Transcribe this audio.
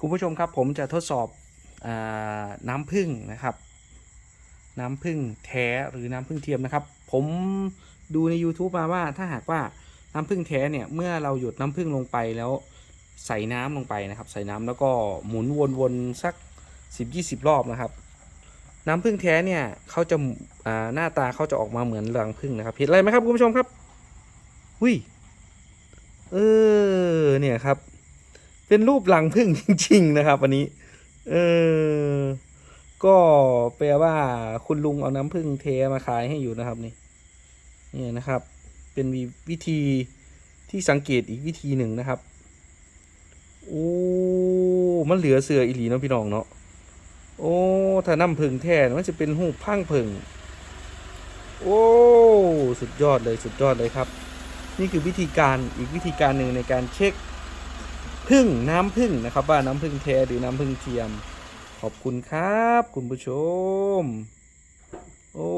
คุณผู้ชมครับผมจะทดสอบอน้ำผึ้งนะครับ น้ำผึ้งแท้หรือน้ำผึ้งเทียมนะครับ ผมดูใน YouTube มาว่าถ้าหากว่าน้ำผึ้งแท้เนี่ยเมื่อเราหยดน้ำผึ้งลงไปแล้วใส่น้ำลงไปนะครับ ใส่น้ำแล้วก็หมุนวนๆสัก 10-20 รอบนะครับ น้ำผึ้งแท้เนี่ยเขาจะาหน้าตาเขาจะออกมาเหมือนรังผึ้งนะครับเห็นอะไรไหมครับคุณผู้ชมครับหุยเออเนี่ยครับ เป็นรูปรังผึ้งจริง ๆ นะครับ วันนี้ เออ ก็แปลว่าคุณลุงเอาน้ำผึ้งเทมาขายให้อยู่นะครับนี่นี่นะครับ เป็นวิธีที่สังเกตอีกวิธีหนึ่งนะครับโอ้มันเหลือเสืออีหลีเนาะพี่น้องเนาะโอ้ถ้าน้ำผึ้งแท้มันจะเป็นหูพังผึ้งโอ้สุดยอดเลยสุดยอดเลยครับ นี่คือวิธีการอีกวิธีการหนึ่งในการเช็ค พึ่งน้ำพึ่งนะครับ ว่าน้ำพึ่งแท้หรือน้ำพึ่งเทียม ขอบคุณครับ คุณผู้ชม โอ้